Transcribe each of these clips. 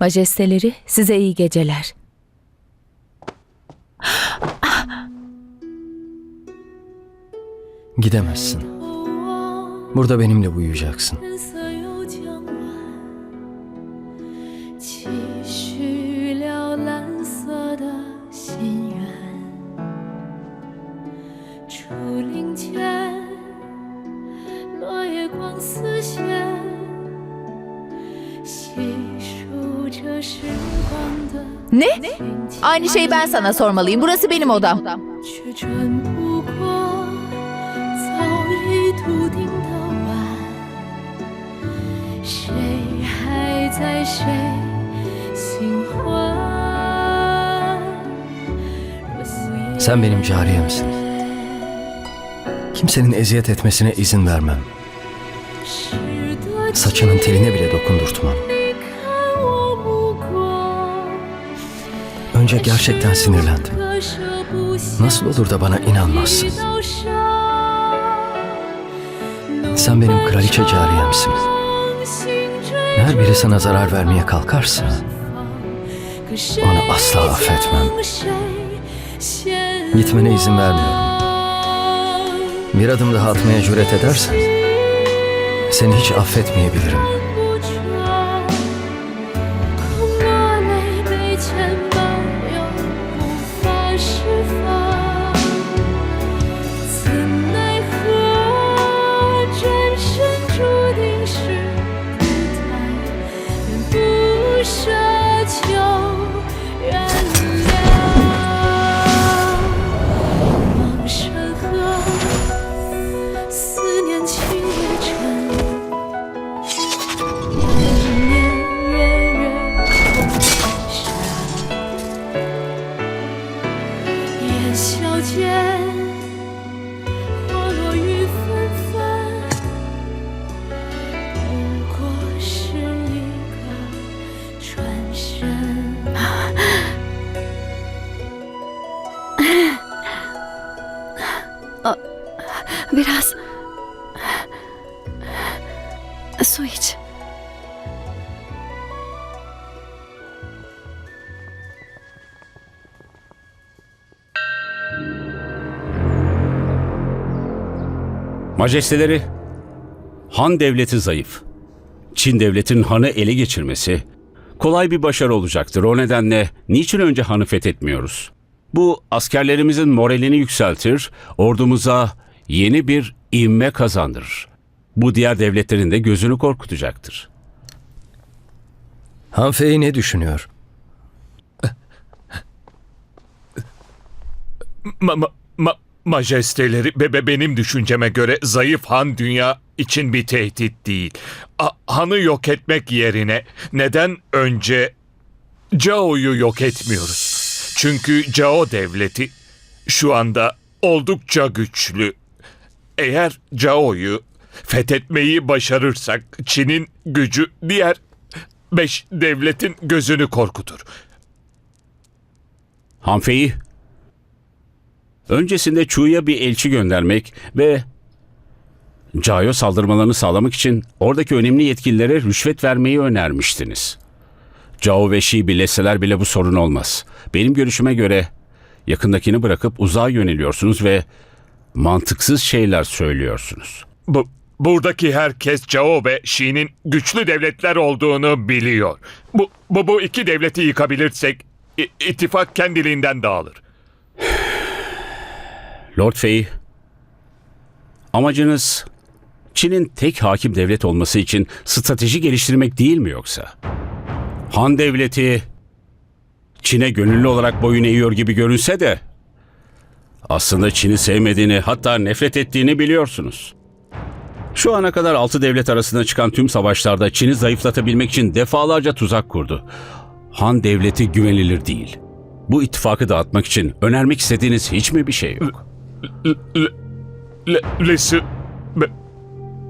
Majesteleri size iyi geceler. Gidemezsin. Burada benimle uyuyacaksın. Aynı şeyi ben sana sormalıyım. Burası benim odam. Sen benim cariyemsin. Kimsenin eziyet etmesine izin vermem. Saçının teline bile dokundurtmam. görünce gerçekten sinirlendim. Nasıl olur da bana inanmazsın? Sen benim kraliçe cariyemsin. Her biri sana zarar vermeye kalkarsa onu asla affetmem. Gitmene izin vermiyorum. Bir adım daha atmaya cüret edersen seni hiç affetmeyebilirim.'' Biraz su iç. Majesteleri, Han devleti zayıf. Çin devletinin hanı ele geçirmesi kolay bir başarı olacaktır. O nedenle niçin önce hanı fethetmiyoruz? Bu askerlerimizin moralini yükseltir, ordumuza yeni bir ivme kazandırır. Bu diğer devletlerin de gözünü korkutacaktır. Hanfei ne düşünüyor? Ma, ma, ma- majesteleri be, be- benim düşünceme göre zayıf han dünya için bir tehdit değil. A- hanı yok etmek yerine neden önce Cao'yu yok etmiyoruz? Çünkü Cao devleti şu anda oldukça güçlü. Eğer Cao'yu fethetmeyi başarırsak Çin'in gücü diğer beş devletin gözünü korkutur. Hanfei, öncesinde Chu'ya bir elçi göndermek ve Cao'ya saldırmalarını sağlamak için oradaki önemli yetkililere rüşvet vermeyi önermiştiniz. Cao ve Shi birleşseler bile bu sorun olmaz. Benim görüşüme göre yakındakini bırakıp uzağa yöneliyorsunuz ve mantıksız şeyler söylüyorsunuz. Bu, buradaki herkes Cao ve Xi'nin güçlü devletler olduğunu biliyor. Bu, bu, bu iki devleti yıkabilirsek ittifak kendiliğinden dağılır. Lord Fei, amacınız Çin'in tek hakim devlet olması için strateji geliştirmek değil mi yoksa? Han devleti Çin'e gönüllü olarak boyun eğiyor gibi görünse de aslında Çin'i sevmediğini hatta nefret ettiğini biliyorsunuz. Şu ana kadar altı devlet arasında çıkan tüm savaşlarda Çin'i zayıflatabilmek için defalarca tuzak kurdu. Han devleti güvenilir değil. Bu ittifakı dağıtmak için önermek istediğiniz hiç mi bir şey yok? Le, Lesi... be-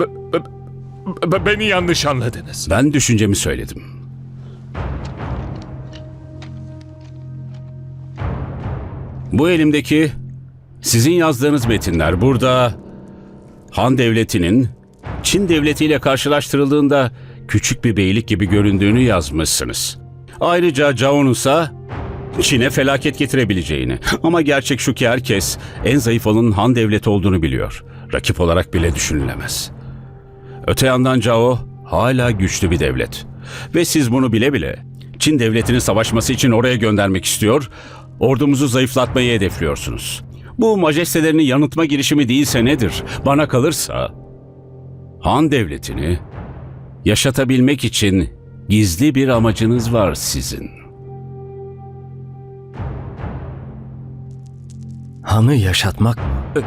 be- be- be- beni yanlış anladınız. Ben düşüncemi söyledim. Bu elimdeki sizin yazdığınız metinler burada Han Devleti'nin Çin Devleti ile karşılaştırıldığında küçük bir beylik gibi göründüğünü yazmışsınız. Ayrıca Cao'nun ise Çin'e felaket getirebileceğini. Ama gerçek şu ki herkes en zayıf olanın Han devleti olduğunu biliyor. Rakip olarak bile düşünülemez. Öte yandan Cao hala güçlü bir devlet. Ve siz bunu bile bile Çin devletinin savaşması için oraya göndermek istiyor, ordumuzu zayıflatmayı hedefliyorsunuz. Bu majestelerini yanıltma girişimi değilse nedir? Bana kalırsa Han devletini yaşatabilmek için gizli bir amacınız var sizin. Han'ı yaşatmak mı?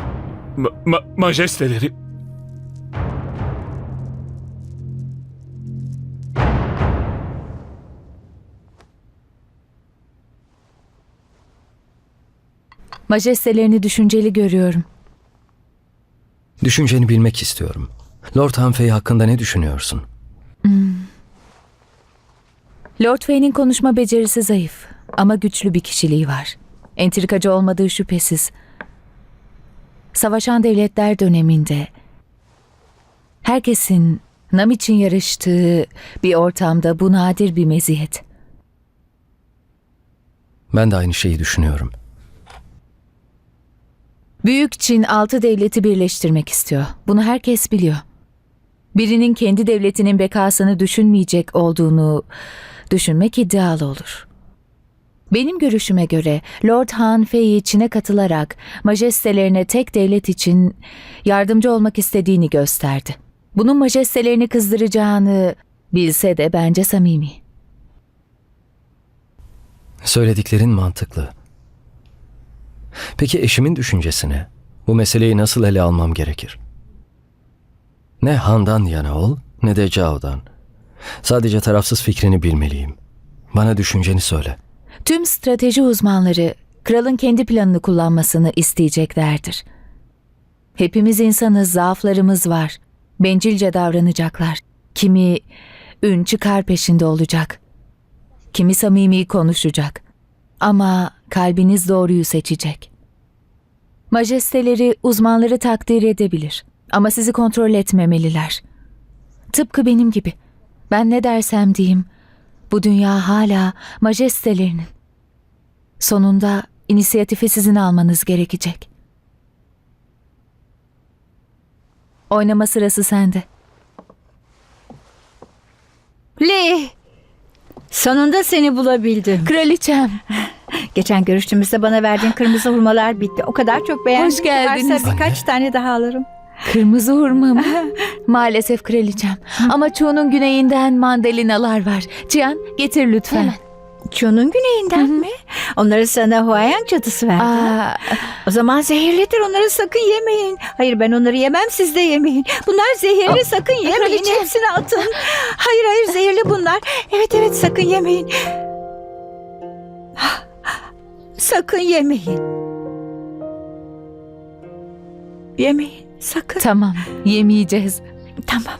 Ma- ma- majesteleri. Majestelerini düşünceli görüyorum. Düşünceni bilmek istiyorum. Lord Hanfei hakkında ne düşünüyorsun? Lord Fay'nin konuşma becerisi zayıf ama güçlü bir kişiliği var. Entrikacı olmadığı şüphesiz. Savaşan devletler döneminde herkesin nam için yarıştığı bir ortamda bu nadir bir meziyet. Ben de aynı şeyi düşünüyorum. Büyük Çin altı devleti birleştirmek istiyor. Bunu herkes biliyor. Birinin kendi devletinin bekasını düşünmeyecek olduğunu düşünmek iddialı olur. Benim görüşüme göre Lord Han Fei'yi Çin'e katılarak majestelerine tek devlet için yardımcı olmak istediğini gösterdi. Bunun majestelerini kızdıracağını bilse de bence samimi. Söylediklerin mantıklı. Peki eşimin düşüncesine? Bu meseleyi nasıl ele almam gerekir? Ne Han'dan yana ol ne de Cao'dan. Sadece tarafsız fikrini bilmeliyim. Bana düşünceni söyle. Tüm strateji uzmanları kralın kendi planını kullanmasını isteyeceklerdir. Hepimiz insanız, zaaflarımız var. Bencilce davranacaklar. Kimi ün çıkar peşinde olacak. Kimi samimi konuşacak. Ama kalbiniz doğruyu seçecek. Majesteleri uzmanları takdir edebilir. Ama sizi kontrol etmemeliler. Tıpkı benim gibi. Ben ne dersem diyeyim, bu dünya hala majestelerinin. Sonunda inisiyatifi sizin almanız gerekecek. Oynama sırası sende. Lee! Sonunda seni bulabildim. Kraliçem. Geçen görüştüğümüzde bana verdiğin kırmızı hurmalar bitti. O kadar çok beğendim. Hoş ki geldiniz. Varsa birkaç tane daha alırım. Kırmızı hurma mı? Maalesef kraliçem. Ama çoğunun güneyinden mandalinalar var. Cihan getir lütfen. Çoğunun güneyinden mi? Onları sana Huayang cadısı verdi. Aa, O zaman zehirlidir. Onları sakın yemeyin. Hayır ben onları yemem siz de yemeyin. Bunlar zehirli sakın yemeyin. Hepsini atın. Hayır hayır zehirli bunlar. Evet evet sakın yemeyin. Sakın yemeyin. Yemeyin sakın. tamam yemeyeceğiz. Tamam.